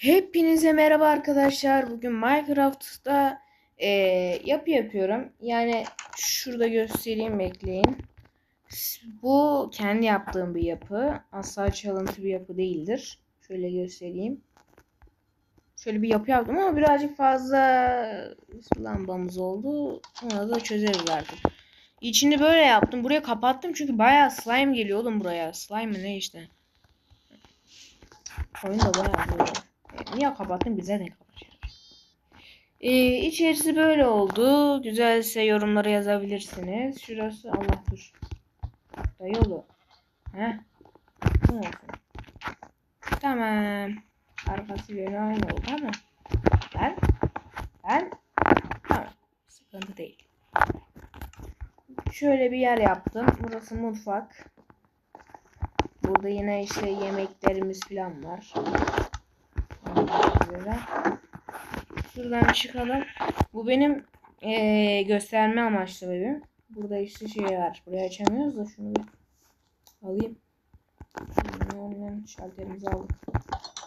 Hepinize merhaba arkadaşlar. Bugün Minecraft'ta eee, yapı yapıyorum. Yani şurada göstereyim bekleyin. Bu kendi yaptığım bir yapı. Asla çalıntı bir yapı değildir. Şöyle göstereyim. Şöyle bir yapı yaptım ama birazcık fazla lambamız oldu. Onu da çözeriz artık. İçini böyle yaptım. Buraya kapattım çünkü bayağı slime geliyor oğlum buraya. Slime ne işte. Oyun da bayağı böyle. Niye kapattın bize de kapatacağız. Ee, içerisi böyle oldu. Güzelse yorumlara yazabilirsiniz. Şurası Allah dur. Da yolu. Heh. Bu olsun. Tamam. Arkası yönü aynı oldu ama. Ben. Ben. Tamam. Sıkıntı değil. Şöyle bir yer yaptım. Burası mutfak. Burada yine işte yemeklerimiz falan var. Böyle. Şuradan çıkalım. Bu benim eee, gösterme amaçlı evim. Burada işte şey var. Burayı açamıyoruz da şunu bir alayım. Şunun şalterimizi aldık.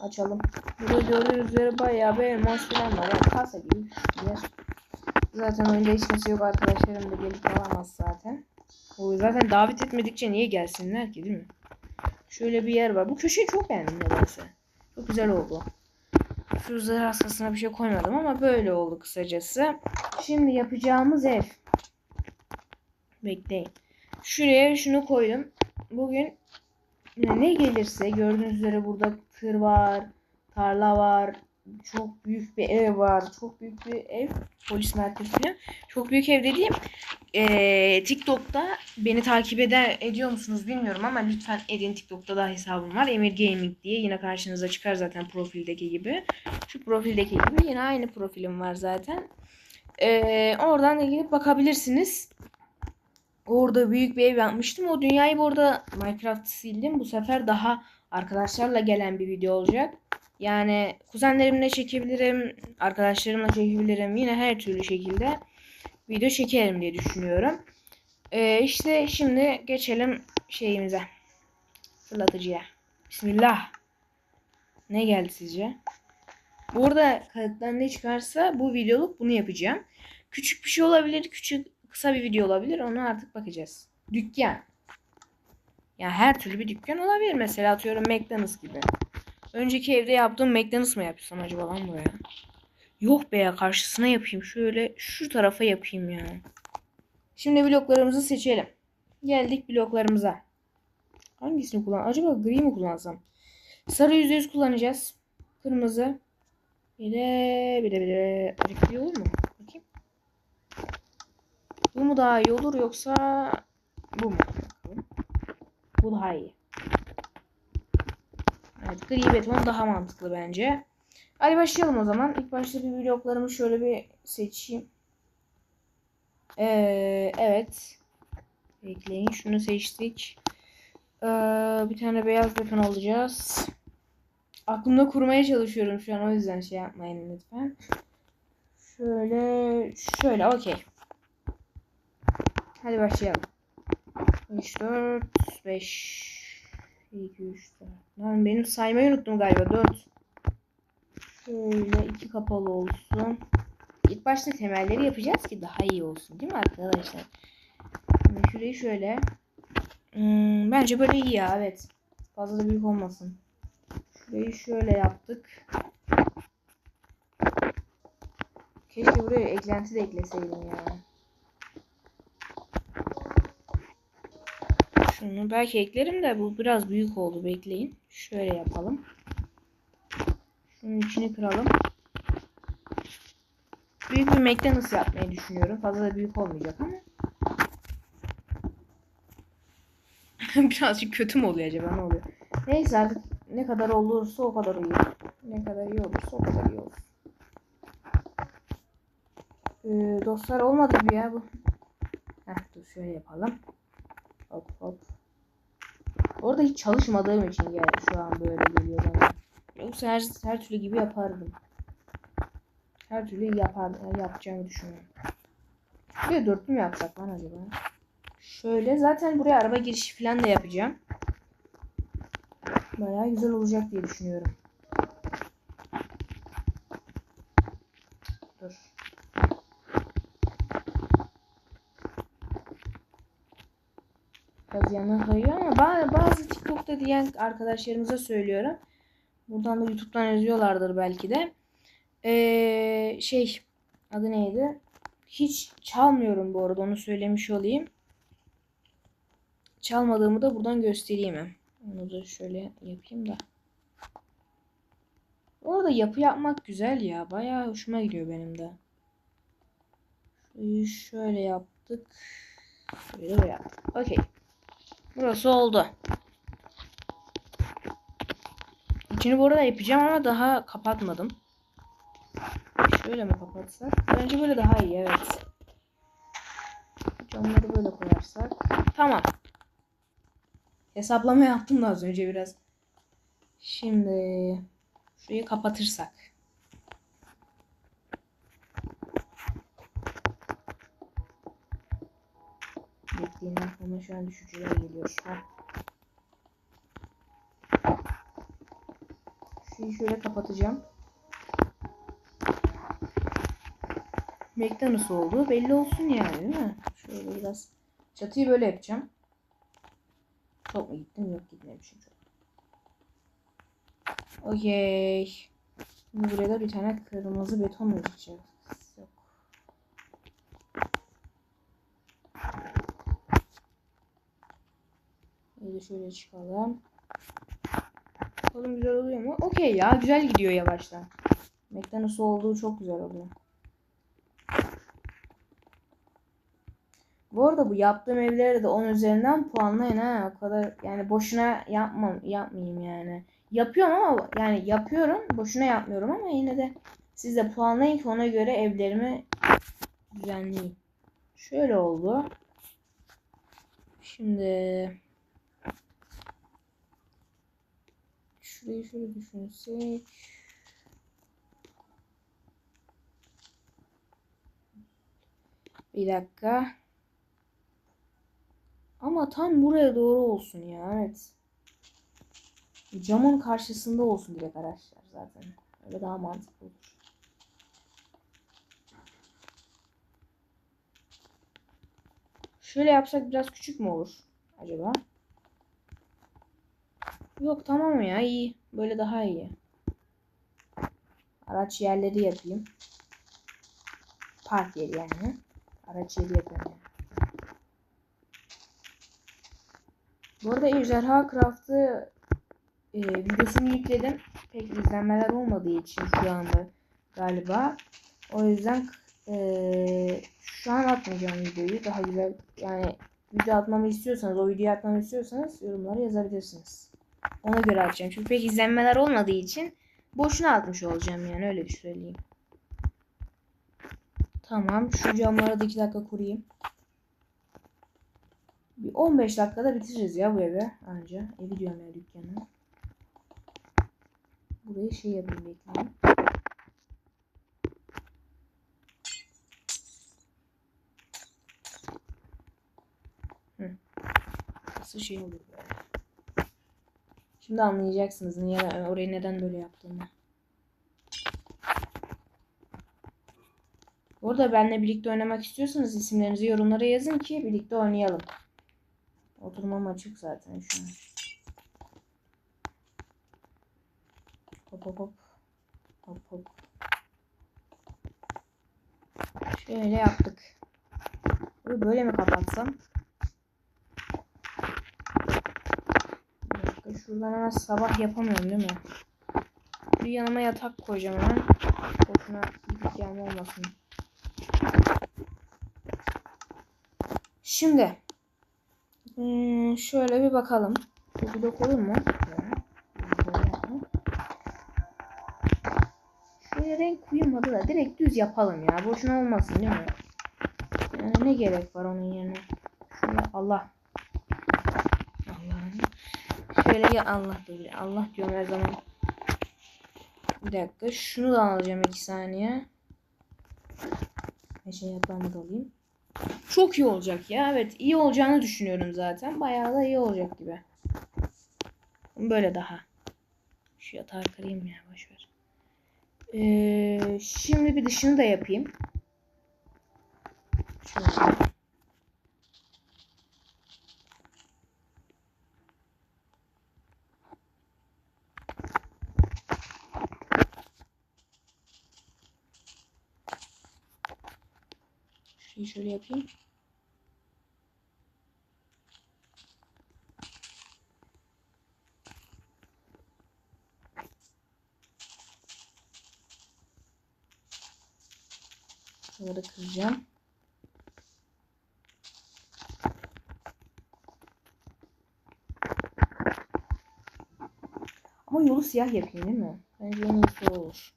Açalım. Burada gördüğünüz üzere bayağı bir elmas falan var. Yani kasa gibi bir. Zaten oyunda hiç kimse yok arkadaşlarım da gelip alamaz zaten. O zaten davet etmedikçe niye gelsinler ki değil mi? Şöyle bir yer var. Bu köşeyi çok beğendim nedense. Çok güzel oldu. Şu zırh bir şey koymadım ama böyle oldu kısacası. Şimdi yapacağımız ev. Bekleyin. Şuraya şunu koydum. Bugün ne gelirse gördüğünüz üzere burada tır var, tarla var, çok büyük bir ev var. Çok büyük bir ev. Polis merkezi. Çok büyük ev dediğim eee, TikTok'ta beni takip eder, ediyor musunuz bilmiyorum ama lütfen edin. TikTok'ta da hesabım var. Emir Gaming diye. Yine karşınıza çıkar zaten profildeki gibi. Şu profildeki gibi yine aynı profilim var zaten. Eee, oradan da gidip bakabilirsiniz. Orada büyük bir ev yapmıştım. O dünyayı bu arada Minecraft sildim. Bu sefer daha arkadaşlarla gelen bir video olacak. Yani kuzenlerimle çekebilirim, arkadaşlarımla çekebilirim. Yine her türlü şekilde video çekerim diye düşünüyorum. Ee, işte şimdi geçelim şeyimize. Fırlatıcıya. Bismillah. Ne geldi sizce? Burada kayıttan ne çıkarsa bu videoluk bunu yapacağım. Küçük bir şey olabilir, küçük kısa bir video olabilir. Onu artık bakacağız. Dükkan. Ya her türlü bir dükkan olabilir. Mesela atıyorum McDonald's gibi. Önceki evde yaptığım McDonald's mı yapsam acaba lan buraya? Yok be ya karşısına yapayım. Şöyle şu tarafa yapayım ya. Şimdi bloklarımızı seçelim. Geldik bloklarımıza. Hangisini kullan? Acaba gri mi kullansam? Sarı %100 kullanacağız. Kırmızı. Bir de bir de bir de gri olur mu? Bakayım. Bu mu daha iyi olur yoksa bu mu? Bu daha iyi. Evet gri beton daha mantıklı bence. Hadi başlayalım o zaman. İlk başta bir bloklarımı şöyle bir seçeyim. Ee, evet. Bekleyin. Şunu seçtik. Ee, bir tane beyaz beton alacağız. Aklımda kurmaya çalışıyorum şu an. O yüzden şey yapmayın lütfen. Şöyle. Şöyle. Okey. Hadi başlayalım. 3, 4, 5, 2, 3, 4. Lan benim saymayı unuttum galiba. 4. Şöyle iki kapalı olsun. İlk başta temelleri yapacağız ki daha iyi olsun. Değil mi arkadaşlar? Şimdi şurayı şöyle. Hmm, bence böyle iyi ya. Evet. Fazla da büyük olmasın. Şurayı şöyle yaptık. Keşke buraya eklenti de ekleseydim ya. Şunu belki eklerim de bu biraz büyük oldu. Bekleyin. Şöyle yapalım. Şunun içini kıralım. Büyük bir McDonald's yapmayı düşünüyorum. Fazla da büyük olmayacak ama. Birazcık kötü mü oluyor acaba ne oluyor? Neyse artık ne kadar olursa o kadar iyi. Ne kadar iyi olursa o kadar iyi olur. Ee, dostlar olmadı bu ya bu. Heh dur şöyle yapalım. Orada hiç çalışmadığım için geldi şu an böyle geliyor bana. Yoksa her, her türlü gibi yapardım. Her türlü yapardım, yapacağımı düşünüyorum. Bir dörtlü mü yapsak lan acaba? Şöyle zaten buraya araba girişi falan da yapacağım. Bayağı güzel olacak diye düşünüyorum. Dur. Biraz yana kayıyor ama ba- bazı TikTok'ta diyen arkadaşlarımıza söylüyorum. Buradan da YouTube'dan yazıyorlardır belki de. Ee, şey adı neydi? Hiç çalmıyorum bu arada onu söylemiş olayım. Çalmadığımı da buradan göstereyim. Onu da şöyle yapayım da. Orada yapı yapmak güzel ya. Bayağı hoşuma gidiyor benim de. Şöyle yaptık. Şöyle böyle yaptık. Okey. Burası oldu. İçini bu arada yapacağım ama daha kapatmadım. Şöyle mi kapatsak? Bence böyle daha iyi evet. Camları böyle koyarsak. Tamam. Hesaplama yaptım da az önce biraz. Şimdi şurayı kapatırsak. Bekleyin aklıma şu an düşücüler geliyor. Ha. Şurayı şöyle kapatacağım. McDonald's olduğu belli olsun yani değil mi? Şöyle biraz çatıyı böyle yapacağım. Çok mu gittim? Yok gitmemişim. Okey. Şimdi buraya da bir tane kırmızı beton olacak. Yok. Böyle şöyle çıkalım. Bakalım güzel oluyor mu? Okey ya güzel gidiyor yavaştan. McDonald's olduğu çok güzel oluyor. Bu arada bu yaptığım evlere de 10 üzerinden puanlayın ha. O kadar yani boşuna yapmam yapmayayım yani. Yapıyorum ama yani yapıyorum. Boşuna yapmıyorum ama yine de siz de puanlayın ki ona göre evlerimi düzenleyeyim. Şöyle oldu. Şimdi şurayı şöyle düşünsek. Bir dakika. Ama tam buraya doğru olsun ya. Evet. Camın karşısında olsun direkt araçlar zaten. Öyle daha mantıklı olur. Şöyle yapsak biraz küçük mü olur acaba? Yok tamam ya iyi. Böyle daha iyi. Araç yerleri yapayım. Park yeri yani. Araç yeri yapayım yani. Bu arada Ejderha Craft'ı e, videosunu yükledim. Pek izlenmeler olmadığı için şu anda galiba. O yüzden e, şu an atmayacağım videoyu. Daha güzel yani video atmamı istiyorsanız, o videoyu atmamı istiyorsanız yorumlara yazabilirsiniz. Ona göre atacağım. Çünkü pek izlenmeler olmadığı için boşuna atmış olacağım yani öyle söyleyeyim. Tamam. Şu camları da 2 dakika kurayım. Bir 15 dakikada bitiririz ya bu evi anca. Evi diyorum ya dükkanı. Burayı şey yapayım bekleyin. Hı. Nasıl şey olur böyle. Şimdi anlayacaksınız niye orayı neden böyle yaptığımı. Bu arada benimle birlikte oynamak istiyorsanız isimlerinizi yorumlara yazın ki birlikte oynayalım. Oturmam açık zaten şu an. Hop hop hop. Hop hop. Şöyle yaptık. Böyle mi kapatsam? Bir dakika şuradan hemen sabah yapamıyorum değil mi? Bir yanıma yatak koyacağım hemen. Boşuna gidip gelme olmasın. Şimdi Hmm, şöyle bir bakalım. Bu blok olur mu? Şöyle renk uyumadı da direkt düz yapalım ya. Boşuna olmasın değil mi? Yani ne gerek var onun yerine? Şöyle Allah. Şöyle ya Allah böyle. Allah diyorum her zaman. Bir dakika. Şunu da alacağım iki saniye. Meşe yaprağını da alayım. Çok iyi olacak ya. Evet iyi olacağını düşünüyorum zaten. Bayağı da iyi olacak gibi. Böyle daha. Şu yatağı kırayım ya boşver. Ee, şimdi bir dışını da yapayım. Şöyle. Şurayı şöyle yapayım. Bunları kıracağım. Ama yolu siyah yapayım değil mi? Bence en iyisi olur.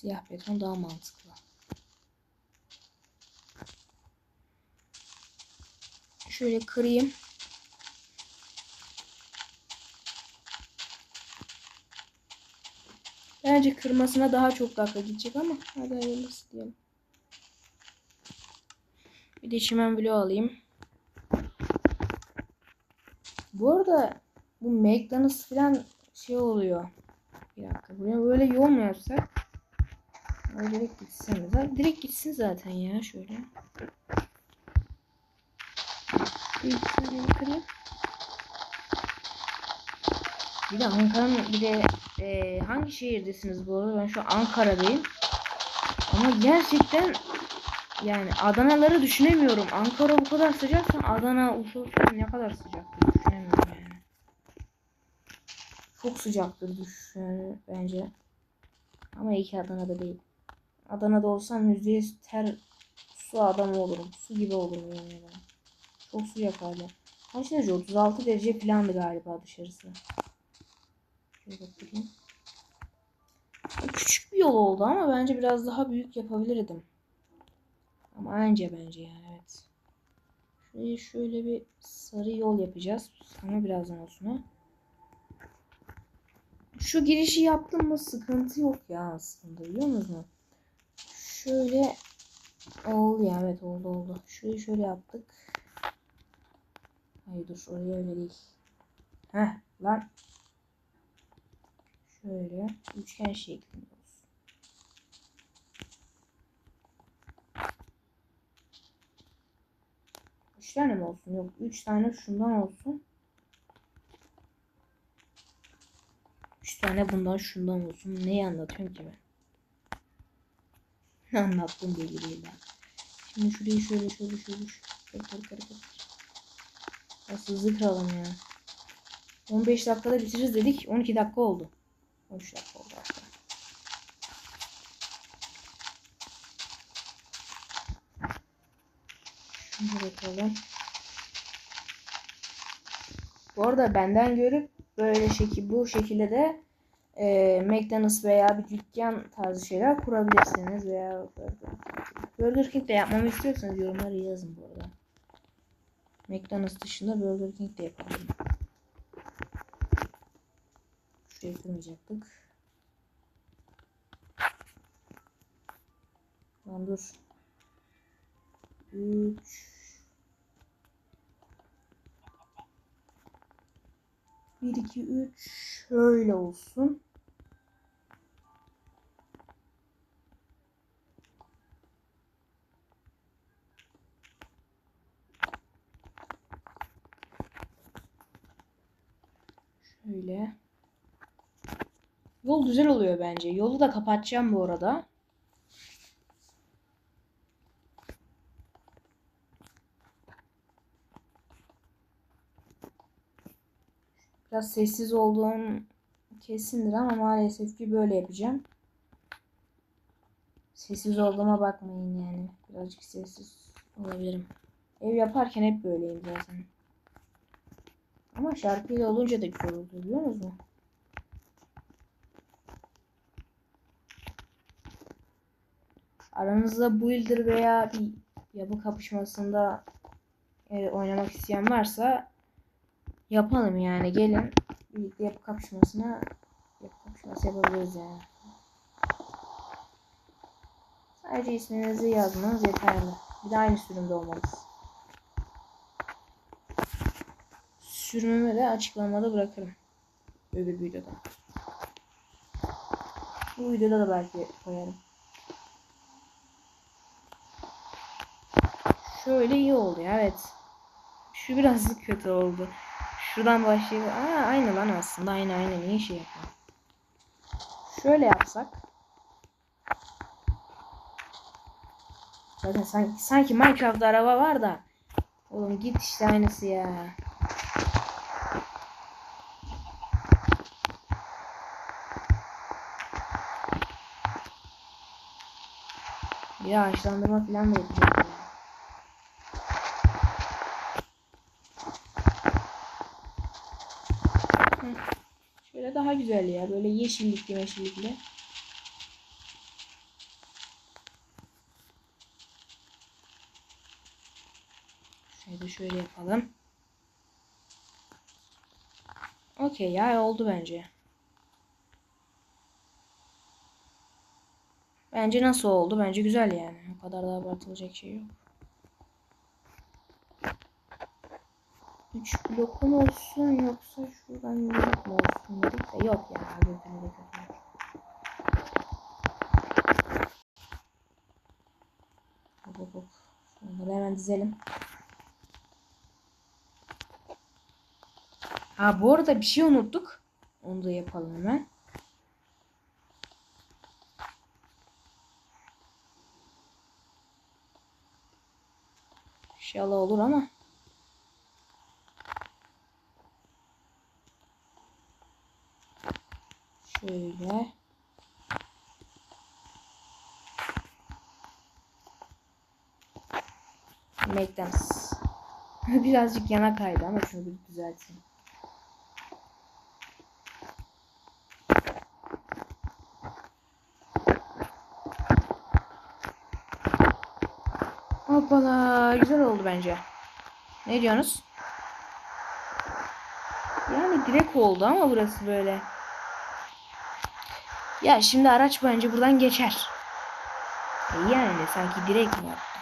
Siyah beton daha mantıklı. Şöyle kırayım. Bence kırmasına daha çok dakika gidecek ama hadi hayırlısı diyelim. Bir de çimen bloğu alayım. Bu arada bu McDonald's falan şey oluyor. Bir dakika buraya böyle yol mu yapsak? Direkt gitsin? Zaten- Direkt gitsin zaten ya şöyle. Bir de Ankara'nın bir de e, hangi şehirdesiniz bu arada? Ben şu an Ankara'dayım. Ama gerçekten yani Adanaları düşünemiyorum. Ankara bu kadar sıcaksa Adana, falan ne kadar sıcaktır düşünemiyorum. Çok sıcaktır düşün bence. Ama iyi ki Adana'da değil. Adana'da olsam %100 ter su adamı olurum. Su gibi olurum yani. Çok sıcak hala. Kaç derece? 36 derece falandı galiba dışarısı. Şöyle bakayım. Küçük bir yol oldu ama bence biraz daha büyük yapabilirdim. Ama anca bence yani evet. Şuraya şöyle bir sarı yol yapacağız. Ama birazdan olsun ha. Şu girişi yaptım mı sıkıntı yok ya aslında biliyor musunuz? Şöyle oldu ya evet oldu oldu. Şurayı şöyle yaptık. Hayır dur oraya öyle değil. Heh lan. Şöyle üçgen şeklinde olsun. Üç tane mi olsun? Yok üç tane şundan olsun. Üç tane bundan şundan olsun. Neyi anlatıyorum ki ben? Değil ben. Şimdi şurayı şöyle şöyle şöyle kır kır kır kır. Nasıl hızlı kıralım ya. 15 dakikada bitiririz dedik. 12 dakika oldu. 13 dakika oldu hatta. Şunu bakalım. Bu arada benden görüp böyle şekil bu şekilde de e, McDonald's veya bir dükkan tarzı şeyler kurabilirsiniz veya Burger. Burger King de yapmamı istiyorsanız yorumlara yazın bu arada. McDonald's dışında Burger King de yapabilirim. Şuraya kırmayacaktık. Lan dur. 3 1 2 3 şöyle olsun. Şöyle. Yol güzel oluyor bence. Yolu da kapatacağım bu arada. Biraz sessiz olduğum kesindir ama maalesef ki böyle yapacağım. Sessiz olduğuma bakmayın yani. Birazcık sessiz olabilirim. Ev yaparken hep böyleyim zaten. Ama şarkıyla olunca da güzel oluyor biliyor musunuz? Aranızda builder veya bir yapı kapışmasında e, oynamak isteyen varsa yapalım yani gelin birlikte yapı kapışmasına yapı kapışması yapabiliriz yani. Sadece isminizi yazmanız yeterli. Bir de aynı sürümde olmalısınız. Sürümümü de açıklamada bırakırım. Öbür videoda. Bu videoda da belki koyarım. Şöyle iyi oldu ya evet. Şu biraz kötü oldu. Şuradan başlayıp Aa, aynı lan aslında aynı aynı niye şey yapalım. Şöyle yapsak. Zaten sanki, sanki Minecraft'ta araba var da. Oğlum git işte aynısı ya. Bir ağaçlandırma falan da yapacak. ya. Hı. Şöyle daha güzel ya. Böyle yeşillikli meşillikli. Şöyle şöyle yapalım. Okey ya oldu bence. Bence nasıl oldu? Bence güzel yani. O kadar da abartılacak şey yok. 3 blokun olsun yoksa şuradan blok mu olsun dedik de yok ya. Götünü de kötü. Hop hop hop. Onları hemen dizelim. Ha bu arada bir şey unuttuk. Onu da yapalım hemen. İnşallah olur ama. Şöyle. McDonald's. Birazcık yana kaydı ama şunu bir düzelteyim. Hoppala güzel oldu bence. Ne diyorsunuz? Yani direkt oldu ama burası böyle. Ya şimdi araç bence buradan geçer. E Yani sanki direkt mi yaptı?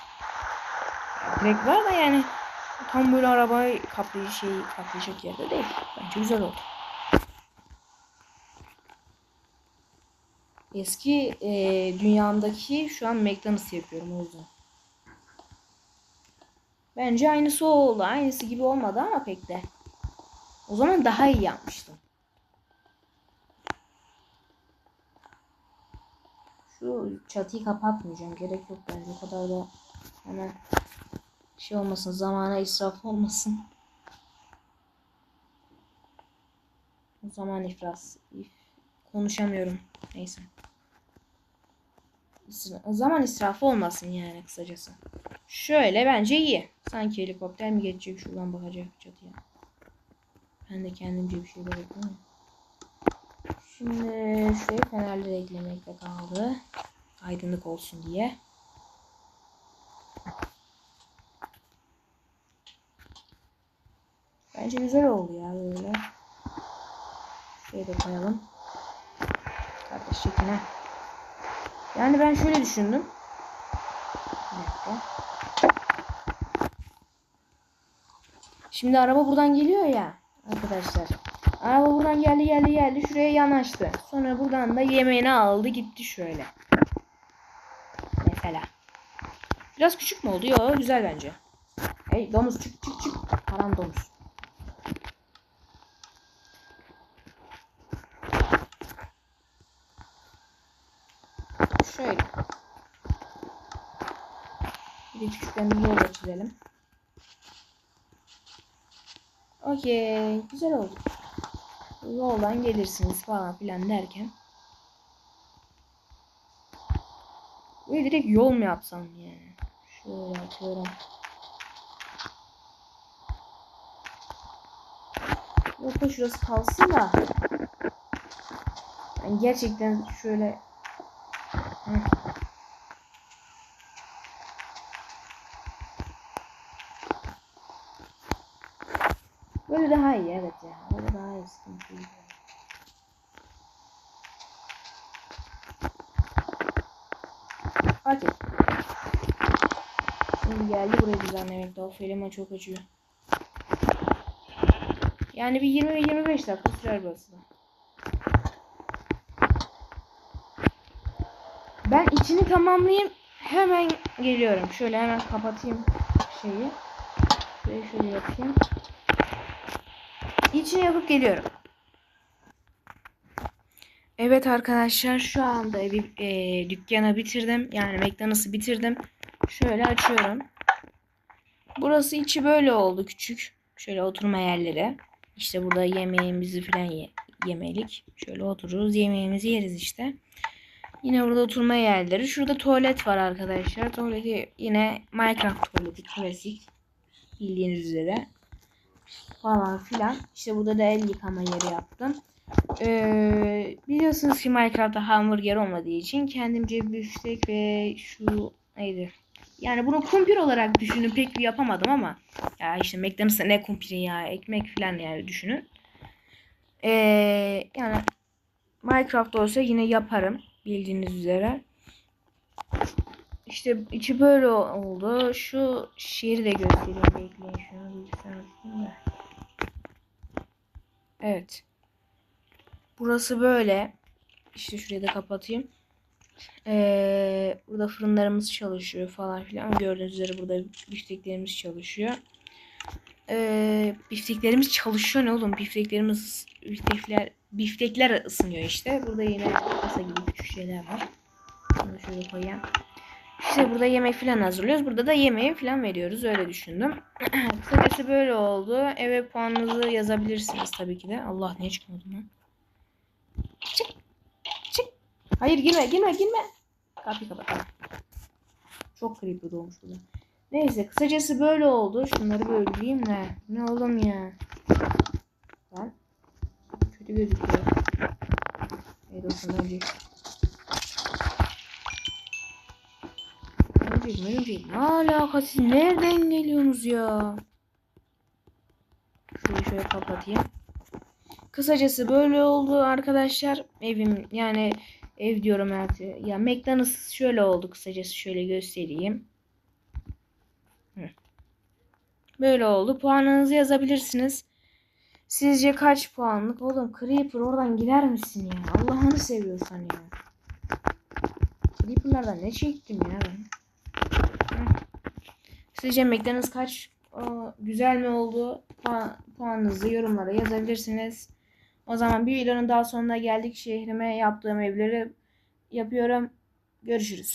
Ya direkt var da yani tam böyle arabayı kaplayıcı şey kaplayacak yerde değil. Bence güzel oldu. Eski e, dünyamdaki şu an McDonald's yapıyorum o yüzden. Bence aynısı oldu. Aynısı gibi olmadı ama pek de. O zaman daha iyi yapmıştım. Şu çatıyı kapatmayacağım. Gerek yok bence. O kadar da hemen şey olmasın. Zamana israf olmasın. Zaman ifras. If. Konuşamıyorum. Neyse. İsra- zaman israfı olmasın yani kısacası. Şöyle bence iyi. Sanki helikopter mi geçecek şuradan bakacak çatıya. Ben de kendimce bir şeyler yapayım. Şimdi şuraya fenerleri eklemekte kaldı. Aydınlık olsun diye. Bence güzel oldu ya böyle. Şuraya da koyalım. Kardeş çekine. Yani ben şöyle düşündüm. Şimdi araba buradan geliyor ya arkadaşlar. Araba buradan geldi geldi geldi şuraya yanaştı. Sonra buradan da yemeğini aldı gitti şöyle. Mesela. Biraz küçük mü oldu? Yok güzel bence. Hey domuz çık çık çık. Haram domuz. Şöyle. Bir de küçükten bir yol çizelim. Okey. Güzel oldu. Yoldan gelirsiniz falan filan derken. Böyle direkt yol mu yapsam yani? Şöyle atıyorum. Yok da şurası kalsın da. Ben gerçekten şöyle Hı. Böyle daha iyi evet ya. Böyle daha iyi sıkıntı değil. Okey. Şimdi geldi burayı düzenlemek de. Of elime çok acıyor. Yani bir 20-25 dakika sürer burası. Ben içini tamamlayayım. Hemen geliyorum. Şöyle hemen kapatayım şeyi. Şöyle şöyle yapayım. İçini yapıp geliyorum. Evet arkadaşlar şu anda evi, e, dükkanı bitirdim. Yani McDonald's'ı bitirdim. Şöyle açıyorum. Burası içi böyle oldu küçük. Şöyle oturma yerleri. İşte burada yemeğimizi falan ye yemelik. Şöyle otururuz yemeğimizi yeriz işte. Yine burada oturma yerleri. Şurada tuvalet var arkadaşlar. Tuvaleti yine Minecraft tuvaleti klasik. Bildiğiniz üzere. Falan filan. İşte burada da el yıkama yeri yaptım. Ee, biliyorsunuz ki Minecraft'ta hamburger olmadığı için kendimce büftek ve şu neydi? Yani bunu kumpir olarak düşünün pek bir yapamadım ama ya işte McDonald's'ta ne kumpiri ya ekmek falan yani düşünün. Ee, yani Minecraft olsa yine yaparım bildiğiniz üzere. İşte içi böyle oldu. Şu şiiri de göstereyim bekleyin şunu bilgisayarın da. Evet. Burası böyle. İşte şurayı da kapatayım. Ee, burada fırınlarımız çalışıyor falan filan. Gördüğünüz üzere burada bifteklerimiz çalışıyor. Ee, bifteklerimiz çalışıyor ne oğlum? Bifteklerimiz biftekler biftekler ısınıyor işte. Burada yine masa gibi küçük şeyler var. Şunu da şöyle koyayım. İşte burada yemek falan hazırlıyoruz. Burada da yemeği falan veriyoruz. Öyle düşündüm. Kısacası böyle oldu. Eve puanınızı yazabilirsiniz tabii ki de. Allah ne çıkmadı lan. Çık. Çık. Hayır girme girme girme. Kapıyı kapat. Çok creepy doğmuş burada. Neyse kısacası böyle oldu. Şunları böyle diyeyim de. Ne oğlum ya. Lan. Kötü gözüküyor. Evet olsun önce. Örümcek örümcek. Ne alaka nereden geliyorsunuz ya? Şurayı şöyle kapatayım. Kısacası böyle oldu arkadaşlar. Evim yani ev diyorum artık. Ya McDonald's şöyle oldu kısacası şöyle göstereyim. Böyle oldu. Puanınızı yazabilirsiniz. Sizce kaç puanlık? Oğlum Creeper oradan gider misin ya? Allah'ını seviyorsan ya. Creeper'lardan ne çektim ya ben? Sizce McDonald's kaç o, güzel mi oldu? Puan, puanınızı yorumlara yazabilirsiniz. O zaman bir videonun daha sonuna geldik. Şehrime yaptığım evleri yapıyorum. Görüşürüz.